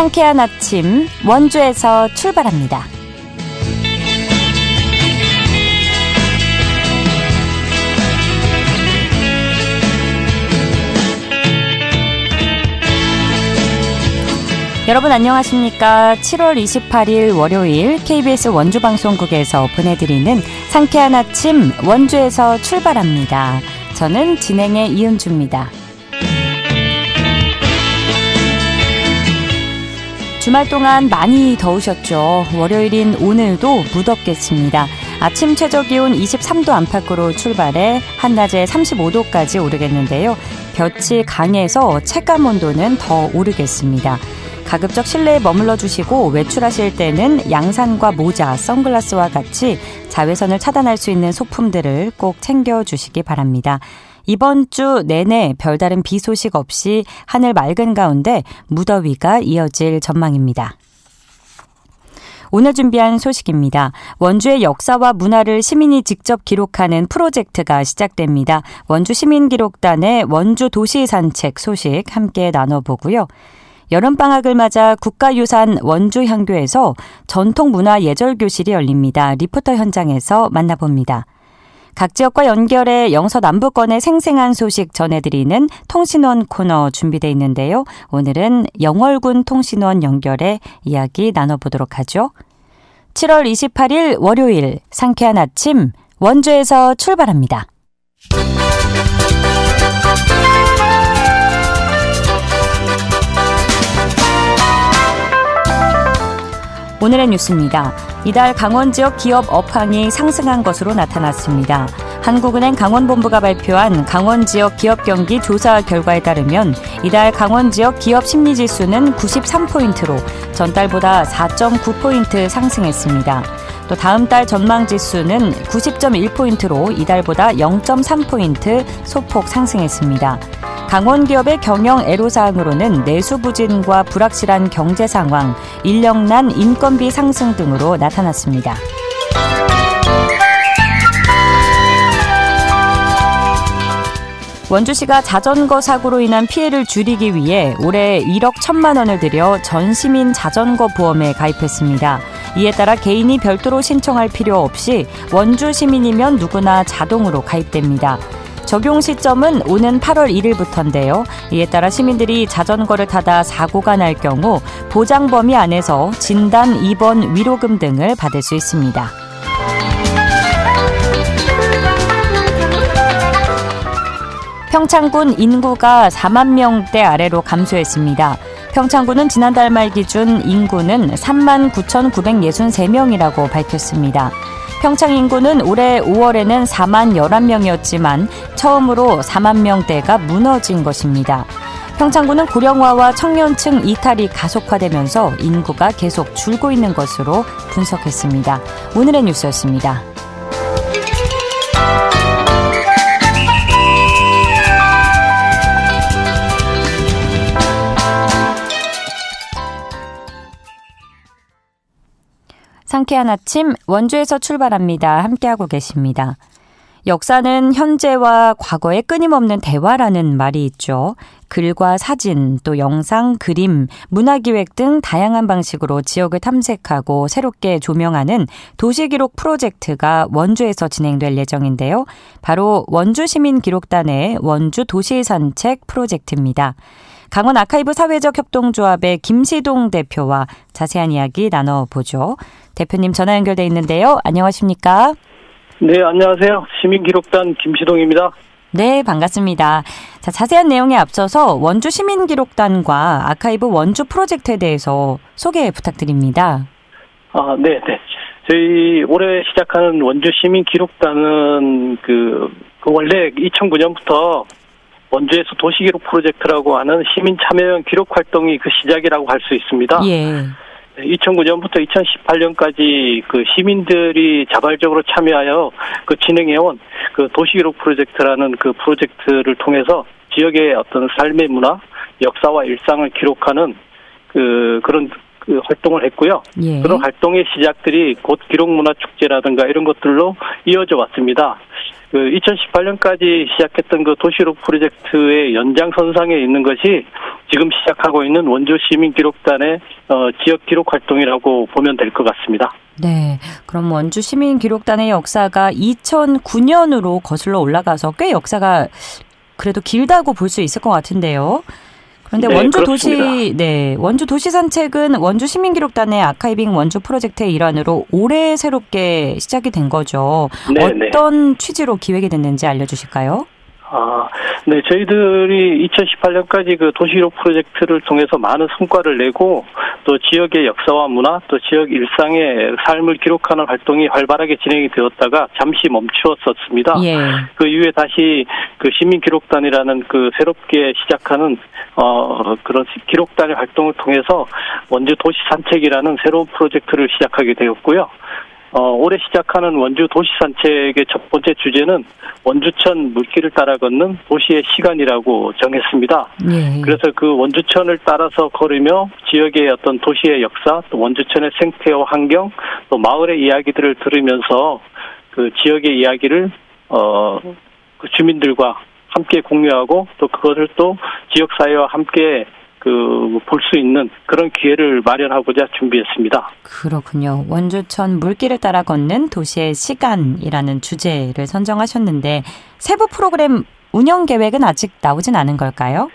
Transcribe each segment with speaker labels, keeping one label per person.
Speaker 1: 상쾌한 아침 원주에서 출발합니다. 여러분 안녕하십니까? 7월 28일 월요일 KBS 원주 방송국에서 보내드리는 상쾌한 아침 원주에서 출발합니다. 저는 진행의 이은주입니다. 주말 동안 많이 더우셨죠. 월요일인 오늘도 무덥겠습니다. 아침 최저 기온 23도 안팎으로 출발해 한낮에 35도까지 오르겠는데요. 볕이 강해서 체감 온도는 더 오르겠습니다. 가급적 실내에 머물러 주시고 외출하실 때는 양산과 모자, 선글라스와 같이 자외선을 차단할 수 있는 소품들을 꼭 챙겨 주시기 바랍니다. 이번 주 내내 별다른 비 소식 없이 하늘 맑은 가운데 무더위가 이어질 전망입니다. 오늘 준비한 소식입니다. 원주의 역사와 문화를 시민이 직접 기록하는 프로젝트가 시작됩니다. 원주 시민기록단의 원주 도시 산책 소식 함께 나눠보고요. 여름방학을 맞아 국가유산 원주향교에서 전통문화 예절교실이 열립니다. 리포터 현장에서 만나봅니다. 각 지역과 연결해 영서 남부권의 생생한 소식 전해드리는 통신원 코너 준비되어 있는데요. 오늘은 영월군 통신원 연결해 이야기 나눠보도록 하죠. 7월 28일 월요일 상쾌한 아침 원주에서 출발합니다. 오늘의 뉴스입니다. 이달 강원 지역 기업 업황이 상승한 것으로 나타났습니다. 한국은행 강원본부가 발표한 강원 지역 기업 경기 조사 결과에 따르면 이달 강원 지역 기업 심리 지수는 93포인트로 전달보다 4.9포인트 상승했습니다. 또 다음 달 전망 지수는 90.1포인트로 이달보다 0.3포인트 소폭 상승했습니다. 강원 기업의 경영 애로사항으로는 내수 부진과 불확실한 경제 상황, 인력난 인건비 상승 등으로 나타났습니다. 원주시가 자전거 사고로 인한 피해를 줄이기 위해 올해 1억 1천만 원을 들여 전 시민 자전거 보험에 가입했습니다. 이에 따라 개인이 별도로 신청할 필요 없이 원주 시민이면 누구나 자동으로 가입됩니다. 적용 시점은 오는 8월 1일부터인데요. 이에 따라 시민들이 자전거를 타다 사고가 날 경우 보장 범위 안에서 진단, 입원, 위로금 등을 받을 수 있습니다. 평창군 인구가 4만 명대 아래로 감소했습니다. 평창군은 지난달 말 기준 인구는 3만 9,963명이라고 밝혔습니다. 평창 인구는 올해 5월에는 4만 11명이었지만 처음으로 4만 명대가 무너진 것입니다. 평창군은 고령화와 청년층 이탈이 가속화되면서 인구가 계속 줄고 있는 것으로 분석했습니다. 오늘의 뉴스였습니다. 상쾌한 아침 원주에서 출발합니다. 함께하고 계십니다. 역사는 현재와 과거의 끊임없는 대화라는 말이 있죠. 글과 사진, 또 영상, 그림, 문화기획 등 다양한 방식으로 지역을 탐색하고 새롭게 조명하는 도시기록 프로젝트가 원주에서 진행될 예정인데요. 바로 원주시민기록단의 원주 도시산책 프로젝트입니다. 강원 아카이브 사회적 협동조합의 김시동 대표와 자세한 이야기 나눠보죠. 대표님 전화 연결돼 있는데요. 안녕하십니까?
Speaker 2: 네, 안녕하세요. 시민기록단 김시동입니다.
Speaker 1: 네, 반갑습니다. 자, 자세한 내용에 앞서서 원주 시민기록단과 아카이브 원주 프로젝트에 대해서 소개 부탁드립니다.
Speaker 2: 아, 네, 네. 저희 올해 시작하는 원주 시민기록단은 그, 그 원래 2009년부터 원주에서 도시기록 프로젝트라고 하는 시민 참여형 기록 활동이 그 시작이라고 할 수 있습니다.
Speaker 1: 예.
Speaker 2: 2009년부터 2018년까지 그 시민들이 자발적으로 참여하여 그 진행해온 그 도시기록 프로젝트라는 그 프로젝트를 통해서 지역의 어떤 삶의 문화, 역사와 일상을 기록하는 그 그런 그 활동을 했고요. 예. 그런 활동의 시작들이 곧 기록문화 축제라든가 이런 것들로 이어져 왔습니다. 그 2018년까지 시작했던 그 도시록 프로젝트의 연장선상에 있는 것이 지금 시작하고 있는 원주 시민 기록단의 어, 지역 기록 활동이라고 보면 될 것 같습니다.
Speaker 1: 네. 그럼 원주 시민 기록단의 역사가 2009년으로 거슬러 올라가서 꽤 역사가 그래도 길다고 볼 수 있을 것 같은데요. 그런데
Speaker 2: 네,
Speaker 1: 원주
Speaker 2: 그렇습니다.
Speaker 1: 도시 네 원주 도시 산책은 원주 시민기록단의 아카이빙 원주 프로젝트의 일환으로 올해 새롭게 시작이 된 거죠.
Speaker 2: 네, 네.
Speaker 1: 어떤 취지로 기획이 됐는지 알려주실까요?
Speaker 2: 아, 네, 저희들이 2018년까지 그 도시록 프로젝트를 통해서 많은 성과를 내고 또 지역의 역사와 문화 또 지역 일상의 삶을 기록하는 활동이 활발하게 진행이 되었다가 잠시 멈추었었습니다.
Speaker 1: 예.
Speaker 2: 그 이후에 다시 그 시민기록단이라는 그 새롭게 시작하는 어 그런 기록단의 활동을 통해서 원주 도시 산책이라는 새로운 프로젝트를 시작하게 되었고요. 어 올해 시작하는 원주 도시 산책의 첫 번째 주제는 원주천 물길을 따라 걷는 도시의 시간이라고 정했습니다.
Speaker 1: 예.
Speaker 2: 그래서 그 원주천을 따라서 걸으며 지역의 어떤 도시의 역사, 또 원주천의 생태와 환경, 또 마을의 이야기들을 들으면서 그 지역의 이야기를 어, 그 주민들과 함께 공유하고 또 그것을 또 지역 사회와 함께 그 볼 수 있는 그런 기회를 마련하고자 준비했습니다.
Speaker 1: 그렇군요. 원주천 물길을 따라 걷는 도시의 시간이라는 주제를 선정하셨는데 세부 프로그램 운영 계획은 아직 나오진 않은 걸까요?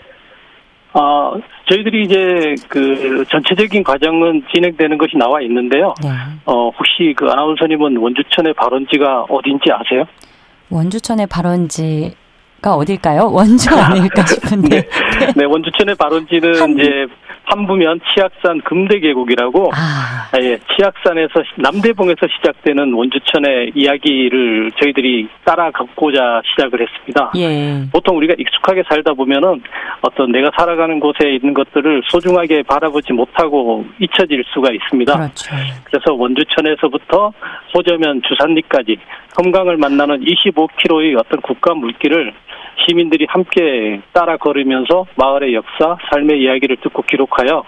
Speaker 2: 아, 저희들이 이제 그 전체적인 과정은 진행되는 것이 나와 있는데요.
Speaker 1: 네.
Speaker 2: 어, 혹시 그 아나운서님은 원주천의 발원지가 어딘지 아세요?
Speaker 1: 원주천의 발원지 가 어딜까요? 원주 아닐까 싶은데.
Speaker 2: 네, 원주천의 발원지는
Speaker 1: 한-
Speaker 2: 이제 판부면 치악산 금대계곡이라고
Speaker 1: 아,
Speaker 2: 아, 예, 치악산에서 시- 남대봉에서 시작되는 원주천의 이야기를 저희들이 따라 걷고자 시작을 했습니다.
Speaker 1: 예.
Speaker 2: 보통 우리가 익숙하게 살다 보면은 어떤 내가 살아가는 곳에 있는 것들을 소중하게 바라보지 못하고 잊혀질 수가 있습니다.
Speaker 1: 그렇죠.
Speaker 2: 그래서 원주천에서부터 호저면 주산리까지 섬강을 만나는 25km의 어떤 국가 물길을 시민들이 함께 따라 걸으면서 마을의 역사, 삶의 이야기를 듣고 기록하여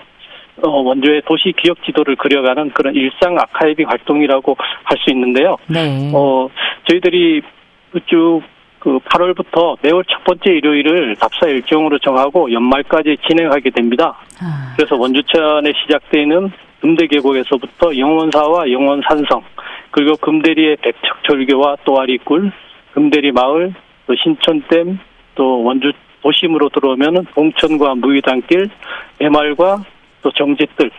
Speaker 2: 어, 원주의 도시 기억 지도를 그려가는 그런 일상 아카이빙 활동이라고 할 수 있는데요.
Speaker 1: 네.
Speaker 2: 어, 저희들이 쭉그 8월부터 매월 첫 번째 일요일을 답사 일정으로 정하고 연말까지 진행하게 됩니다.
Speaker 1: 아,
Speaker 2: 그래서 원주천에 시작되는 금대 계곡에서부터 영원사와 영원산성, 그리고 금대리의 백척절교와 또아리굴, 금대리 마을, 또 신촌댐, 또 원주 도심으로 들어오면은 봉천과 무의단길, 해말과 또 정지들,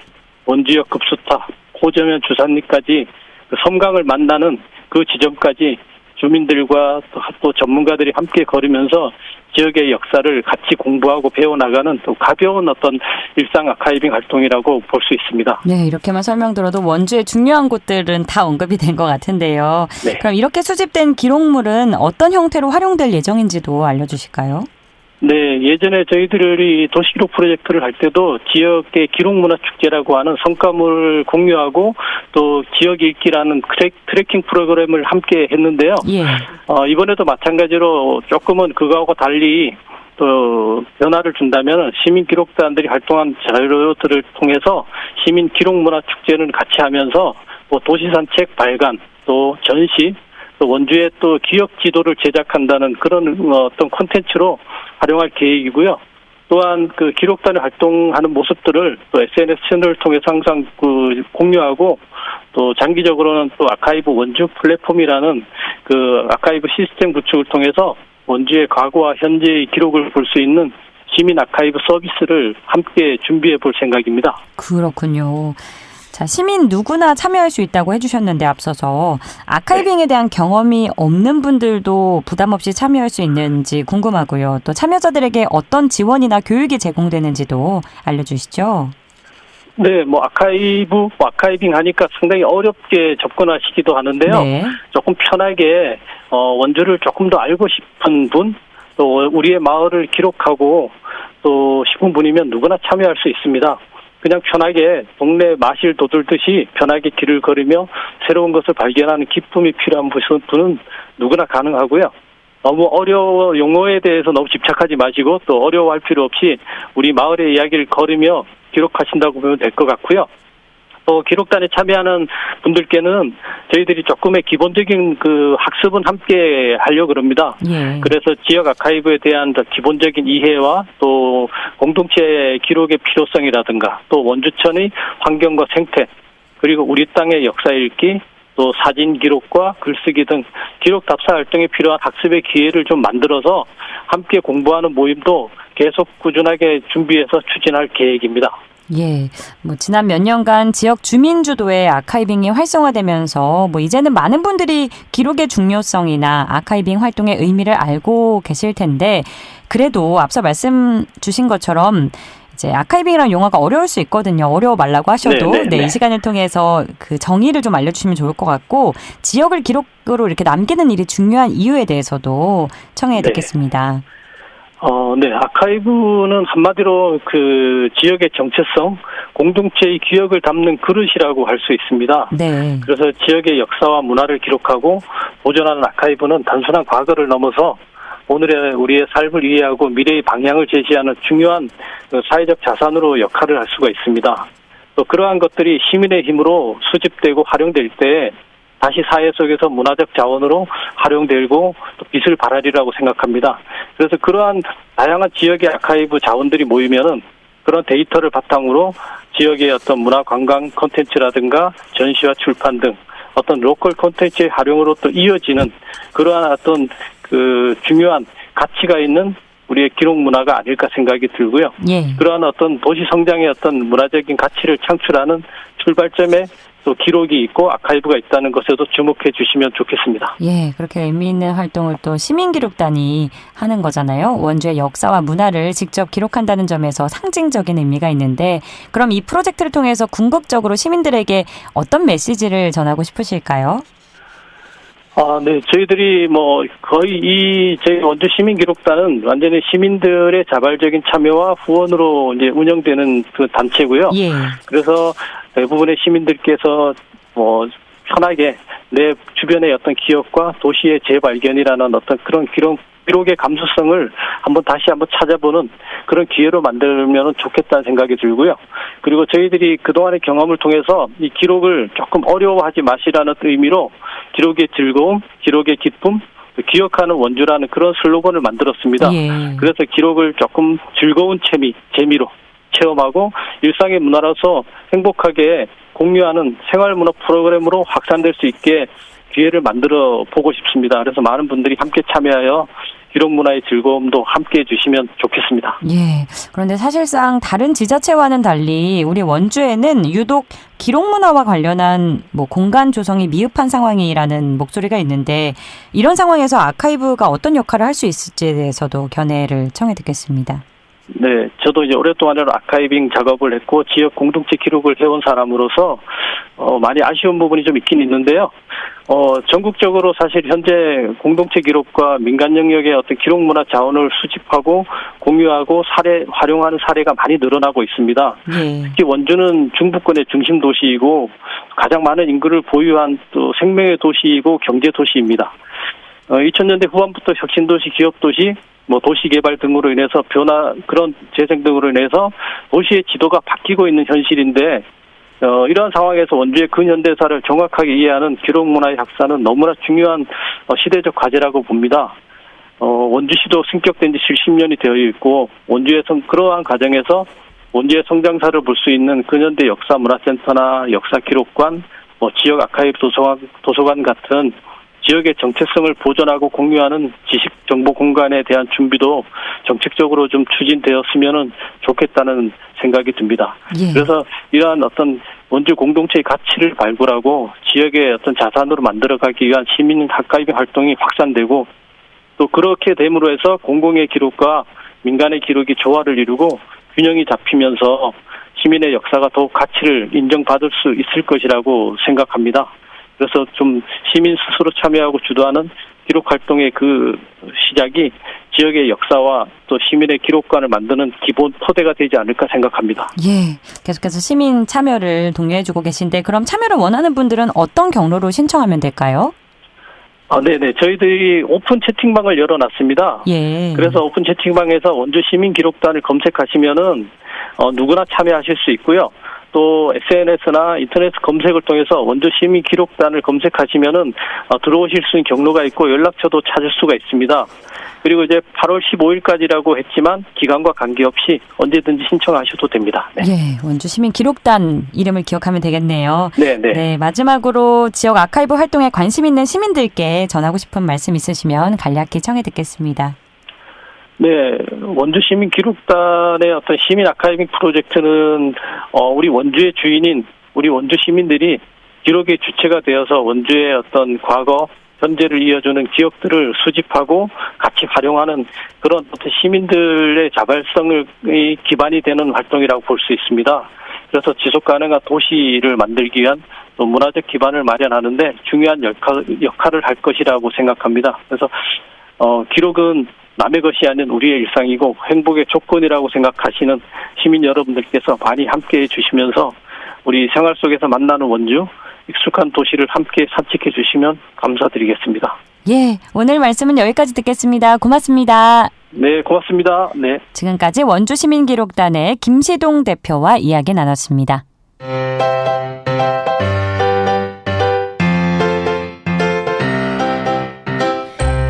Speaker 2: 원주역 급수타, 호저면 주산리까지 그 섬강을 만나는 그 지점까지 주민들과 또, 또 전문가들이 함께 걸으면서 지역의 역사를 같이 공부하고 배워나가는 또 가벼운 어떤 일상 아카이빙 활동이라고 볼 수 있습니다.
Speaker 1: 네, 이렇게만 설명 들어도 원주의 중요한 곳들은 다 언급이 된 것 같은데요.
Speaker 2: 네.
Speaker 1: 그럼 이렇게 수집된 기록물은 어떤 형태로 활용될 예정인지도 알려주실까요?
Speaker 2: 네, 예전에 저희들이 도시기록 프로젝트를 할 때도 지역의 기록문화축제라고 하는 성과물을 공유하고 또 지역 읽기라는 트랙, 트래킹 프로그램을 함께 했는데요.
Speaker 1: 예.
Speaker 2: 어, 이번에도 마찬가지로 조금은 그거하고 달리 또 변화를 준다면 시민 기록단들이 활동한 자료들을 통해서 시민 기록 문화 축제는 같이 하면서 뭐 도시 산책 발간 또 전시 또 원주의 또 기억 지도를 제작한다는 그런 어, 어떤 콘텐츠로 활용할 계획이고요. 또한 그 기록단이 활동하는 모습들을 또 SNS 채널을 통해서 항상 그 공유하고 또 장기적으로는 또 아카이브 원주 플랫폼이라는 그 아카이브 시스템 구축을 통해서 원주의 과거와 현재의 기록을 볼 수 있는 시민 아카이브 서비스를 함께 준비해 볼 생각입니다.
Speaker 1: 그렇군요. 자, 시민 누구나 참여할 수 있다고 해주셨는데 앞서서 아카이빙에 대한 경험이 없는 분들도 부담 없이 참여할 수 있는지 궁금하고요. 또 참여자들에게 어떤 지원이나 교육이 제공되는지도 알려주시죠.
Speaker 2: 네, 뭐 아카이브, 뭐 아카이빙 하니까 상당히 어렵게 접근하시기도 하는데요.
Speaker 1: 네.
Speaker 2: 조금 편하게 어, 원주를 조금 더 알고 싶은 분, 또 우리의 마을을 기록하고 또 싶은 분이면 누구나 참여할 수 있습니다. 그냥 편하게 동네 마실 도돌듯이 편하게 길을 걸으며 새로운 것을 발견하는 기쁨이 필요한 분은 누구나 가능하고요. 너무 어려워 용어에 대해서 너무 집착하지 마시고 또 어려워할 필요 없이 우리 마을의 이야기를 걸으며 기록하신다고 보면 될 것 같고요. 또 기록단에 참여하는 분들께는 저희들이 조금의 기본적인 그 학습은 함께 하려고 그럽니다.
Speaker 1: 예.
Speaker 2: 그래서 지역 아카이브에 대한 더 기본적인 이해와 또 공동체 기록의 필요성이라든가 또 원주천의 환경과 생태 그리고 우리 땅의 역사 읽기 또 사진 기록과 글쓰기 등 기록 답사 활동에 필요한 학습의 기회를 좀 만들어서 함께 공부하는 모임도 계속 꾸준하게 준비해서 추진할 계획입니다.
Speaker 1: 예. 뭐 지난 몇 년간 지역 주민 주도의 아카이빙이 활성화되면서 뭐 이제는 많은 분들이 기록의 중요성이나 아카이빙 활동의 의미를 알고 계실 텐데 그래도 앞서 말씀 주신 것처럼 이제 아카이빙이라는 용어가 어려울 수 있거든요. 어려워 말라고 하셔도
Speaker 2: 네, 네,
Speaker 1: 네,
Speaker 2: 네.
Speaker 1: 이 시간을 통해서 그 정의를 좀 알려주시면 좋을 것 같고 지역을 기록으로 이렇게 남기는 일이 중요한 이유에 대해서도 청해
Speaker 2: 네.
Speaker 1: 듣겠습니다.
Speaker 2: 어, 네. 아카이브는 한마디로 그 지역의 정체성, 공동체의 기억을 담는 그릇이라고 할 수 있습니다.
Speaker 1: 네.
Speaker 2: 그래서 지역의 역사와 문화를 기록하고 보존하는 아카이브는 단순한 과거를 넘어서 오늘의 우리의 삶을 이해하고 미래의 방향을 제시하는 중요한 그 사회적 자산으로 역할을 할 수가 있습니다. 또 그러한 것들이 시민의 힘으로 수집되고 활용될 때 다시 사회 속에서 문화적 자원으로 활용되고 또 빛을 발하리라고 생각합니다. 그래서 그러한 다양한 지역의 아카이브 자원들이 모이면은 그런 데이터를 바탕으로 지역의 어떤 문화 관광 콘텐츠라든가 전시와 출판 등 어떤 로컬 콘텐츠의 활용으로 또 이어지는 그러한 어떤 그 중요한 가치가 있는 우리의 기록 문화가 아닐까 생각이 들고요.
Speaker 1: 예.
Speaker 2: 그러한 어떤 도시 성장의 어떤 문화적인 가치를 창출하는 출발점에 또 기록이 있고 아카이브가 있다는 것에도 주목해 주시면 좋겠습니다.
Speaker 1: 예, 그렇게 의미 있는 활동을 또 시민기록단이 하는 거잖아요. 원주의 역사와 문화를 직접 기록한다는 점에서 상징적인 의미가 있는데, 그럼 이 프로젝트를 통해서 궁극적으로 시민들에게 어떤 메시지를 전하고 싶으실까요?
Speaker 2: 아, 네. 저희들이 뭐 거의 이 저희 원주 시민 기록단은 완전히 시민들의 자발적인 참여와 후원으로 이제 운영되는 그 단체고요.
Speaker 1: 예,
Speaker 2: 그래서 대부분의 시민들께서 뭐 편하게 내 주변의 어떤 기억과 도시의 재발견이라는 어떤 그런 기록 기록의 감수성을 한번 다시 한번 찾아보는 그런 기회로 만들면 좋겠다는 생각이 들고요. 그리고 저희들이 그동안의 경험을 통해서 이 기록을 조금 어려워하지 마시라는 의미로 기록의 즐거움, 기록의 기쁨, 기억하는 원주라는 그런 슬로건을 만들었습니다.
Speaker 1: 예.
Speaker 2: 그래서 기록을 조금 즐거운 재미, 재미로 체험하고 일상의 문화라서 행복하게 공유하는 생활문화 프로그램으로 확산될 수 있게 기회를 만들어 보고 싶습니다. 그래서 많은 분들이 함께 참여하여 기록 문화의 즐거움도 함께 해주시면 좋겠습니다.
Speaker 1: 예. 그런데 사실상 다른 지자체와는 달리 우리 원주에는 유독 기록 문화와 관련한 뭐 공간 조성이 미흡한 상황이라는 목소리가 있는데 이런 상황에서 아카이브가 어떤 역할을 할 수 있을지에 대해서도 견해를 청해 듣겠습니다.
Speaker 2: 네, 저도 이제 오랫동안 아카이빙 작업을 했고 지역 공동체 기록을 해온 사람으로서 어, 많이 아쉬운 부분이 좀 있긴 있는데요. 어, 전국적으로 사실 현재 공동체 기록과 민간 영역의 어떤 기록 문화 자원을 수집하고 공유하고 사례 활용하는 사례가 많이 늘어나고 있습니다.
Speaker 1: 예.
Speaker 2: 특히 원주는 중부권의 중심 도시이고 가장 많은 인구를 보유한 또 생명의 도시이고 경제 도시입니다. 어, 2000년대 후반부터 혁신도시, 기업도시, 뭐 도시 개발 등으로 인해서 변화 그런 재생 등으로 인해서 도시의 지도가 바뀌고 있는 현실인데 어, 이러한 상황에서 원주의 근현대사를 정확하게 이해하는 기록 문화의 학사는 너무나 중요한 어, 시대적 과제라고 봅니다. 어, 원주시도 승격된 지 70년이 되어 있고 원주에서 그러한 과정에서 원주의 성장사를 볼 수 있는 근현대 역사 문화센터나 역사 기록관, 뭐 지역 아카이브 도서관, 도서관 같은 지역의 정체성을 보존하고 공유하는 지식 정보 공간에 대한 준비도 정책적으로 좀 추진되었으면 좋겠다는 생각이 듭니다.
Speaker 1: 예.
Speaker 2: 그래서 이러한 어떤 원주 공동체의 가치를 발굴하고 지역의 어떤 자산으로 만들어가기 위한 시민 아카이빙 활동이 확산되고 또 그렇게 됨으로 해서 공공의 기록과 민간의 기록이 조화를 이루고 균형이 잡히면서 시민의 역사가 더욱 가치를 인정받을 수 있을 것이라고 생각합니다. 그래서 좀 시민 스스로 참여하고 주도하는 기록 활동의 그 시작이 지역의 역사와 또 시민의 기록관을 만드는 기본 토대가 되지 않을까 생각합니다.
Speaker 1: 예. 계속해서 시민 참여를 독려해주고 계신데 그럼 참여를 원하는 분들은 어떤 경로로 신청하면 될까요?
Speaker 2: 아, 네네. 저희들이 오픈 채팅방을 열어놨습니다.
Speaker 1: 예.
Speaker 2: 그래서 오픈 채팅방에서 원주 시민 기록단을 검색하시면은 어, 누구나 참여하실 수 있고요. 또 SNS나 인터넷 검색을 통해서 원주 시민 기록단을 검색하시면은 어, 들어오실 수 있는 경로가 있고 연락처도 찾을 수가 있습니다. 그리고 이제 8월 15일까지라고 했지만 기간과 관계없이 언제든지 신청하셔도 됩니다. 네.
Speaker 1: 예, 원주 시민 기록단 이름을 기억하면 되겠네요.
Speaker 2: 네, 네.
Speaker 1: 네, 마지막으로 지역 아카이브 활동에 관심 있는 시민들께 전하고 싶은 말씀 있으시면 간략히 청해 듣겠습니다.
Speaker 2: 네, 원주 시민 기록단의 어떤 시민 아카이빙 프로젝트는 어, 우리 원주의 주인인 우리 원주 시민들이 기록의 주체가 되어서 원주의 어떤 과거 현재를 이어주는 기억들을 수집하고 같이 활용하는 그런 어떤 시민들의 자발성을 기반이 되는 활동이라고 볼 수 있습니다. 그래서 지속 가능한 도시를 만들기 위한 또 문화적 기반을 마련하는데 중요한 역할, 역할을 할 것이라고 생각합니다. 그래서 어, 기록은 남의 것이 아닌 우리의 일상이고 행복의 조건이라고 생각하시는 시민 여러분들께서 많이 함께해 주시면서 우리 생활 속에서 만나는 원주 익숙한 도시를 함께 산책해 주시면 감사드리겠습니다.
Speaker 1: 예, 오늘 말씀은 여기까지 듣겠습니다. 고맙습니다.
Speaker 2: 네, 고맙습니다. 네.
Speaker 1: 지금까지 원주 시민기록단의 김시동 대표와 이야기 나눴습니다.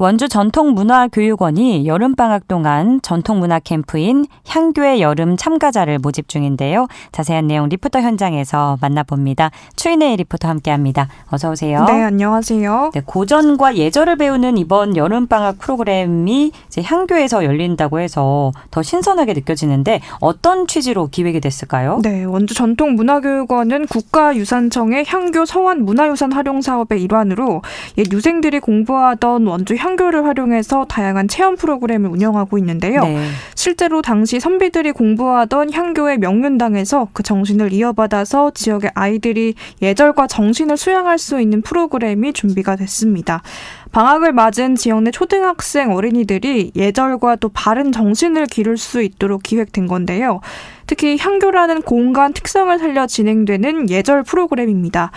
Speaker 1: 원주 전통문화교육원이 여름방학 동안 전통문화 캠프인 향교의 여름 참가자를 모집 중인데요. 자세한 내용 리포터 현장에서 만나봅니다. 추인혜 리포터 함께합니다. 어서 오세요.
Speaker 3: 네, 안녕하세요.
Speaker 1: 네, 고전과 예절을 배우는 이번 여름방학 프로그램이 이제 향교에서 열린다고 해서 더 신선하게 느껴지는데 어떤 취지로 기획이 됐을까요?
Speaker 3: 네, 원주 전통문화교육원은 국가유산청의 향교 서원 문화유산 활용 사업의 일환으로 옛 유생들이 공부하던 원주 향 한교를 활용해서 다양한 체험 프로그램을 운영하고 있는데요. 네. 실제로 당시 선비들이 공부하던 향교의 명륜당에서 그 정신을 이어받아서 지역의 아이들이 예절과 정신을 수양할 수 있는 프로그램이 준비가 됐습니다. 방학을 맞은 지역 내 초등학생 어린이들이 예절과 또 바른 정신을 기를 수 있도록 기획된 건데요. 특히 향교라는 공간 특성을 살려 진행되는 예절 프로그램입니다.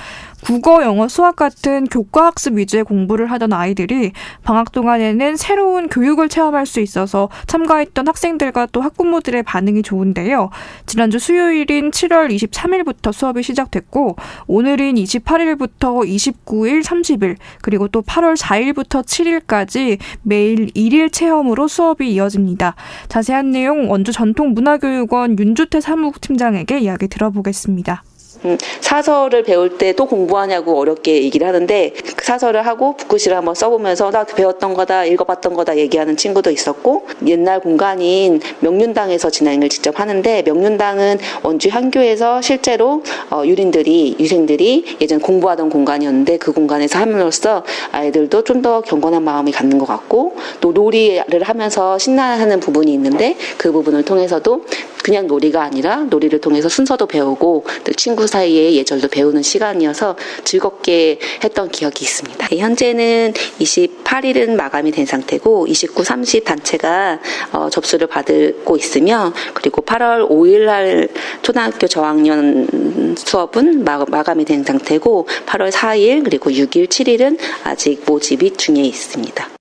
Speaker 3: 국어, 영어, 수학 같은 교과 학습 위주의 공부를 하던 아이들이 방학 동안에는 새로운 교육을 체험할 수 있어서 참가했던 학생들과 또 학부모들의 반응이 좋은데요. 지난주 수요일인 7월 23일부터 수업이 시작됐고 오늘인 28일부터 29일, 30일 그리고 또 8월 4일부터 7일까지 매일 1일 체험으로 수업이 이어집니다. 자세한 내용 원주 전통문화교육원 윤주 이주태 사무팀장에게 이야기 들어보겠습니다.
Speaker 4: 음, 사설을 배울 때 또 공부하냐고 어렵게 얘기를 하는데 그 사설을 하고 북구시를 한번 써보면서 나 배웠던 거다 읽어봤던 거다 얘기하는 친구도 있었고 옛날 공간인 명륜당에서 진행을 직접 하는데 명륜당은 원주 향교에서 실제로 어, 유린들이 유생들이 예전 공부하던 공간이었는데 그 공간에서 함으로써 아이들도 좀 더 경건한 마음이 갖는 것 같고 또 놀이를 하면서 신나하는 부분이 있는데 그 부분을 통해서도 그냥 놀이가 아니라 놀이를 통해서 순서도 배우고 또 친구 사이에 예절도 배우는 시간이어서 즐겁게 했던 기억이 있습니다. 현재는 28일은 마감이 된 상태고 29, 30 단체가 어, 접수를 받고 있으며 그리고 8월 5일 날 초등학교 저학년 수업은 마, 마감이 된 상태고 8월 4일 그리고 6일, 7일은 아직 모집이 중에 있습니다.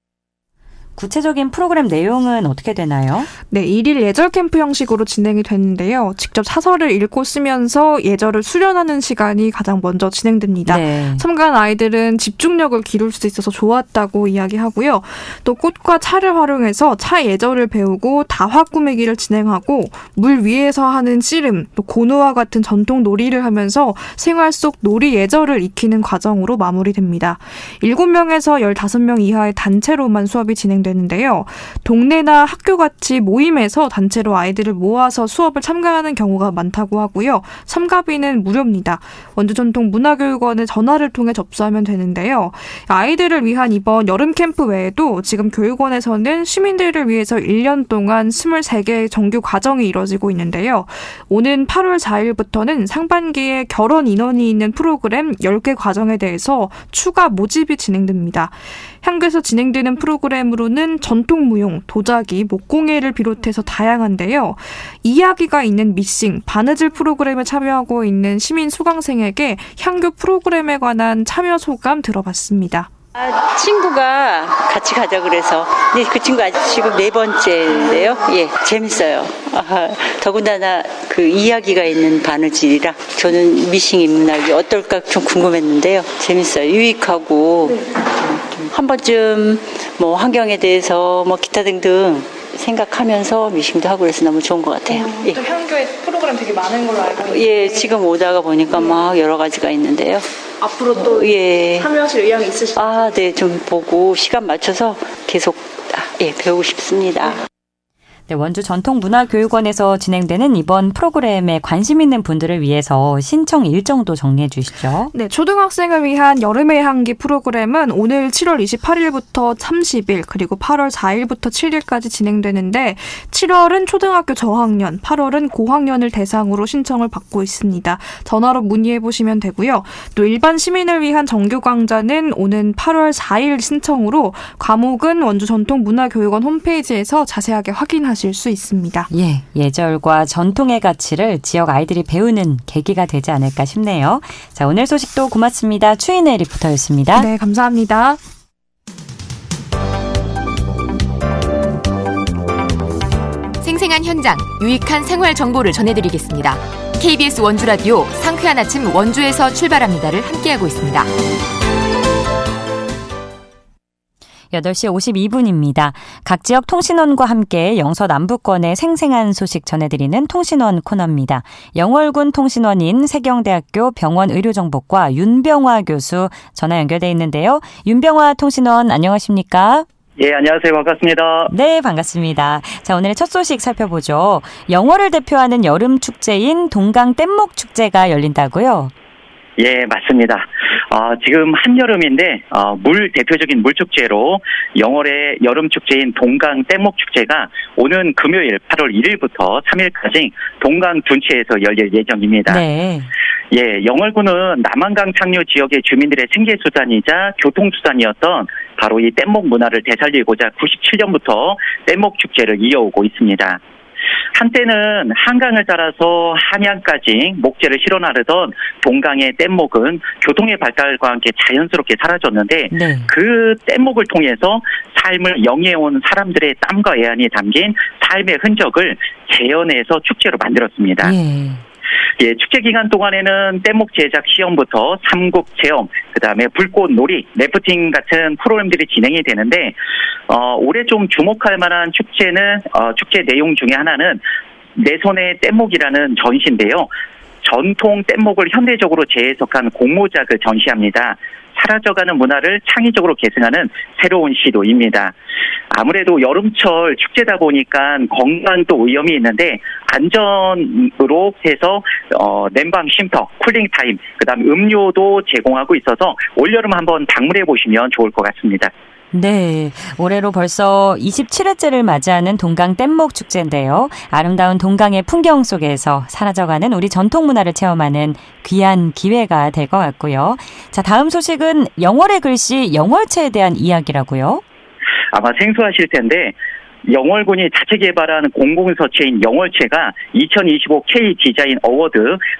Speaker 1: 구체적인 프로그램 내용은 어떻게 되나요?
Speaker 3: 네, 일일 예절 캠프 형식으로 진행이 됐는데요. 직접 사설을 읽고 쓰면서 예절을 수련하는 시간이 가장 먼저 진행됩니다. 네. 참가한 아이들은 집중력을 기를 수 있어서 좋았다고 이야기하고요. 또 꽃과 차를 활용해서 차 예절을 배우고 다화 꾸미기를 진행하고 물 위에서 하는 씨름, 또 고노와 같은 전통 놀이를 하면서 생활 속 놀이 예절을 익히는 과정으로 마무리됩니다. 7명에서 15명 이하의 단체로만 수업이 진행 진행되는데요. 동네나 학교 같이 모임에서 단체로 아이들을 모아서 수업을 참가하는 경우가 많다고 하고요. 참가비는 무료입니다. 원주 전통 문화교육원에 전화를 통해 접수하면 되는데요. 아이들을 위한 이번 여름 캠프 외에도 지금 교육원에서는 시민들을 위해서 1년 동안 23개의 정규 과정이 이뤄지고 있는데요. 오는 8월 4일부터는 상반기에 결혼 인원이 있는 프로그램 10개 과정에 대해서 추가 모집이 진행됩니다. 향교에서 진행되는 프로그램으로는 전통 무용, 도자기, 목공예를 비롯해서 다양한데요. 이야기가 있는 미싱, 바느질 프로그램에 참여하고 있는 시민 수강생에게 향교 프로그램에 관한 참여 소감 들어봤습니다.
Speaker 5: 아, 친구가 같이 가자 그래서 근데 그 친구 아직 지금 네 번째인데요. 예, 재밌어요. 아, 더군다나 그 이야기가 있는 바느질이라 저는 미싱 인문학이 어떨까 좀 궁금했는데요. 재밌어요. 유익하고 좀한 번쯤 뭐 환경에 대해서 뭐 기타 등등 생각하면서 미싱도 하고 그래서 너무 좋은 것 같아요. 예.
Speaker 3: 향교에 프로그램 되게 많은 걸로 알고
Speaker 5: 예, 지금 오다가 보니까 막 여러 가지가 있는데요.
Speaker 3: 앞으로 또
Speaker 5: 예.
Speaker 3: 참여하실 의향이 있으시죠?
Speaker 5: 아, 네, 좀 보고 시간 맞춰서 계속 아, 예, 배우고 싶습니다.
Speaker 1: 네, 원주 전통문화교육원에서 진행되는 이번 프로그램에 관심 있는 분들을 위해서 신청 일정도 정리해 주시죠.
Speaker 3: 네, 초등학생을 위한 여름의 향기 프로그램은 오늘 7월 28일부터 30일 그리고 8월 4일부터 7일까지 진행되는데 7월은 초등학교 저학년, 8월은 고학년을 대상으로 신청을 받고 있습니다. 전화로 문의해 보시면 되고요. 또 일반 시민을 위한 정규 강좌는 오는 8월 4일 신청으로 과목은 원주 전통문화교육원 홈페이지에서 자세하게 확인하 실 수 있습니다.
Speaker 1: 예, 예절과 전통의 가치를 지역 아이들이 배우는 계기가 되지 않을까 싶네요. 자, 오늘 소식도 고맙습니다. 추인의 리포터였습니다.
Speaker 3: 네, 감사합니다.
Speaker 6: 생생한 현장, 유익한 생활 정보를 전해드리겠습니다. KBS 원주 라디오 상쾌한 아침 원주에서 출발합니다를 함께하고 있습니다.
Speaker 1: 8시 52분입니다. 각 지역 통신원과 함께 영서 남부권의 생생한 소식 전해드리는 통신원 코너입니다. 영월군 통신원인 세경대학교 병원의료정보과 윤병화 교수 전화 연결돼 있는데요. 윤병화 통신원 안녕하십니까?
Speaker 2: 예, 안녕하세요. 반갑습니다.
Speaker 1: 네, 반갑습니다. 자, 오늘의 첫 소식 살펴보죠. 영월을 대표하는 여름 축제인 동강 뗏목 축제가 열린다고요?
Speaker 7: 예, 맞습니다. 어, 지금 한여름인데 어, 물 대표적인 물축제로 영월의 여름 축제인 동강 뗏목 축제가 오는 금요일 8월 1일부터 3일까지 동강 둔치에서 열릴 예정입니다.
Speaker 1: 네.
Speaker 7: 예, 영월군은 남한강 상류 지역의 주민들의 생계수단이자 교통수단이었던 바로 이 뗏목 문화를 되살리고자 97년부터 뗏목 축제를 이어오고 있습니다. 한때는 한강을 따라서 한양까지 목재를 실어 나르던 동강의 뗏목은 교통의 발달과 함께 자연스럽게 사라졌는데
Speaker 1: 네.
Speaker 7: 그 뗏목을 통해서 삶을 영위해온 사람들의 땀과 애환이 담긴 삶의 흔적을 재현해서 축제로 만들었습니다.
Speaker 1: 예.
Speaker 7: 예, 축제 기간 동안에는 뗏목 제작 시험부터 삼국 체험, 그 다음에 불꽃놀이, 래프팅 같은 프로그램들이 진행이 되는데, 어, 올해 좀 주목할 만한 축제는, 어, 축제 내용 중에 하나는 내 손의 뗏목이라는 전시인데요. 전통 뗏목을 현대적으로 재해석한 공모작을 전시합니다. 사라져가는 문화를 창의적으로 계승하는 새로운 시도입니다. 아무래도 여름철 축제다 보니까 건강도 위험이 있는데 안전으로 해서 어, 냉방 쉼터, 쿨링 타임, 그다음 음료도 제공하고 있어서 올여름 한번 방문해 보시면 좋을 것 같습니다.
Speaker 1: 네. 올해로 벌써 27회째를 맞이하는 동강 뗏목 축제인데요. 아름다운 동강의 풍경 속에서 사라져가는 우리 전통 문화를 체험하는 귀한 기회가 될 것 같고요. 자, 다음 소식은 영월의 글씨 영월체에 대한 이야기라고요.
Speaker 7: 아마 생소하실 텐데 영월군이 자체 개발한 공공서체인 영월체가 2025 K 디자인 어워드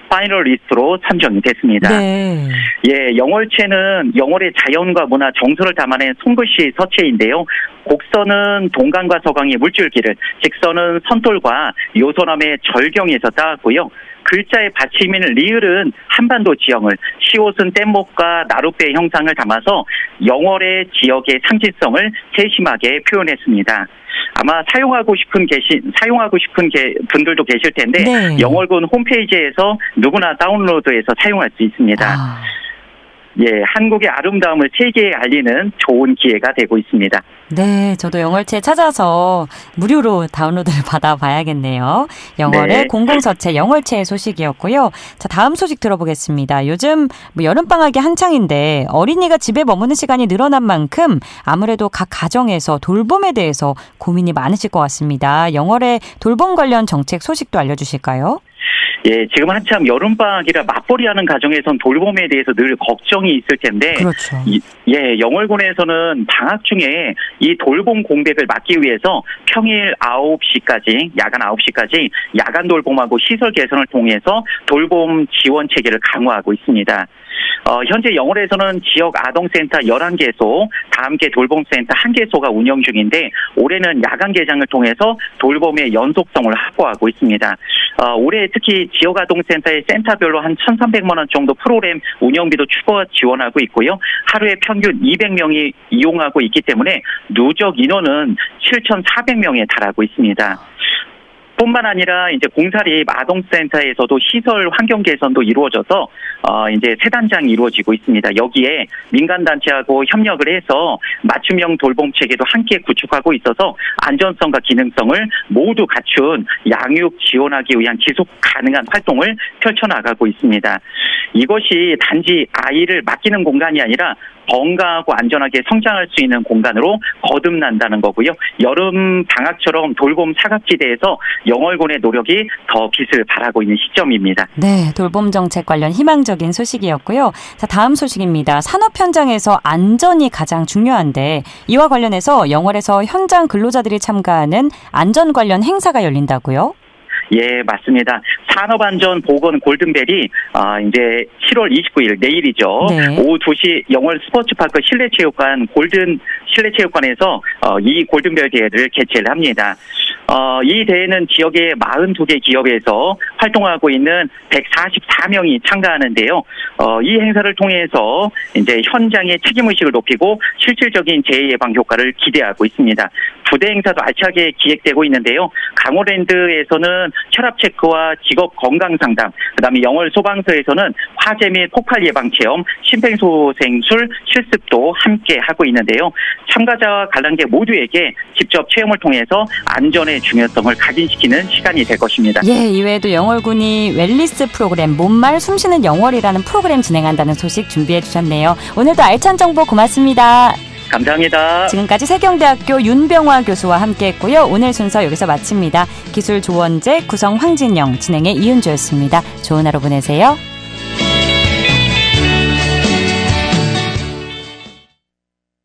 Speaker 7: 파이널리스트로 선정이 됐습니다.
Speaker 1: 네.
Speaker 7: 예, 영월체는 영월의 자연과 문화 정서를 담아낸 손글씨 서체인데요. 곡선은 동강과 서강의 물줄기를, 직선은 선돌과 요소남의 절경에서 따왔고요. 글자의 받침인 리을은 한반도 지형을, 시옷은 뗏목과 나룻배 형상을 담아서 영월의 지역의 상징성을 세심하게 표현했습니다. 아마 사용하고 싶은 계신 사용하고 싶은 게, 분들도 계실 텐데
Speaker 1: 네.
Speaker 7: 영월군 홈페이지에서 누구나 다운로드해서 사용할 수 있습니다.
Speaker 1: 아,
Speaker 7: 예, 한국의 아름다움을 세계에 알리는 좋은 기회가 되고 있습니다.
Speaker 1: 네, 저도 영월체 찾아서 무료로 다운로드를 받아봐야겠네요. 영월의
Speaker 7: 네.
Speaker 1: 공공서체 영월체의 소식이었고요. 자, 다음 소식 들어보겠습니다. 요즘 뭐 여름방학이 한창인데 어린이가 집에 머무는 시간이 늘어난 만큼 아무래도 각 가정에서 돌봄에 대해서 고민이 많으실 것 같습니다. 영월의 돌봄 관련 정책 소식도 알려주실까요?
Speaker 7: 예, 지금 한참 여름방학이라 맞벌이하는 가정에선 돌봄에 대해서 늘 걱정이 있을 텐데
Speaker 1: 그렇죠.
Speaker 7: 이- 예, 영월군에서는 방학 중에 이 돌봄 공백을 막기 위해서 평일 9시까지, 야간 9시까지 야간 돌봄하고 시설 개선을 통해서 돌봄 지원 체계를 강화하고 있습니다. 어, 현재 영월에서는 지역 아동센터 11개소, 다 함께 돌봄센터 1개소가 운영 중인데 올해는 야간 개장을 통해서 돌봄의 연속성을 확보하고 있습니다. 어, 올해 특히 지역 아동센터의 센터별로 한 1,300만 원 정도 프로그램 운영비도 추가 지원하고 있고요. 하루에 평균 200명이 이용하고 있기 때문에 누적 인원은 7,400명에 달하고 있습니다. 뿐만 아니라 이제 공사리 아동센터에서도 시설 환경 개선도 이루어져서 어 이제 세 단장이 이루어지고 있습니다. 여기에 민간 단체하고 협력을 해서 맞춤형 돌봄 체계도 함께 구축하고 있어서 안전성과 기능성을 모두 갖춘 양육 지원하기 위한 지속 가능한 활동을 펼쳐 나가고 있습니다. 이것이 단지 아이를 맡기는 공간이 아니라 건강하고 안전하게 성장할 수 있는 공간으로 거듭난다는 거고요. 여름 방학처럼 돌봄 사각지대에서 영월군의 노력이 더 빛을 발하고 있는 시점입니다.
Speaker 1: 네, 돌봄 정책 관련 희망적인 소식이었고요. 자, 다음 소식입니다. 산업 현장에서 안전이 가장 중요한데 이와 관련해서 영월에서 현장 근로자들이 참가하는 안전 관련 행사가 열린다고요?
Speaker 7: 예, 맞습니다. 산업안전 보건 골든벨이 아, 이제 7월 29일 내일이죠.
Speaker 1: 네.
Speaker 7: 오후 2시 영월 스포츠파크 실내체육관 골든 실내 체육관에서 어, 이 골든벨 대회를 개최를 합니다. 어, 이 대회는 지역의 42개 기업에서 활동하고 있는 144명이 참가하는데요. 어, 이 행사를 통해서 이제 현장의 책임 의식을 높이고 실질적인 재해 예방 효과를 기대하고 있습니다. 부대 행사도 알차게 기획되고 있는데요. 강호랜드에서는 혈압 체크와 직업 건강 상담, 그다음에 영월 소방서에서는 화재 및 폭발 예방 체험, 심폐소생술 실습도 함께 하고 있는데요. 참가자와 관람객 모두에게 직접 체험을 통해서 안전의 중요성을 각인시키는 시간이 될 것입니다.
Speaker 1: 예, 이외에도 영월군이 웰리스 프로그램 몸말 숨쉬는 영월이라는 프로그램 진행한다는 소식 준비해 주셨네요. 오늘도 알찬 정보 고맙습니다.
Speaker 7: 감사합니다.
Speaker 1: 지금까지 세경대학교 윤병화 교수와 함께했고요. 오늘 순서 여기서 마칩니다. 기술 조원재, 구성 황진영, 진행의 이은주였습니다. 좋은 하루 보내세요.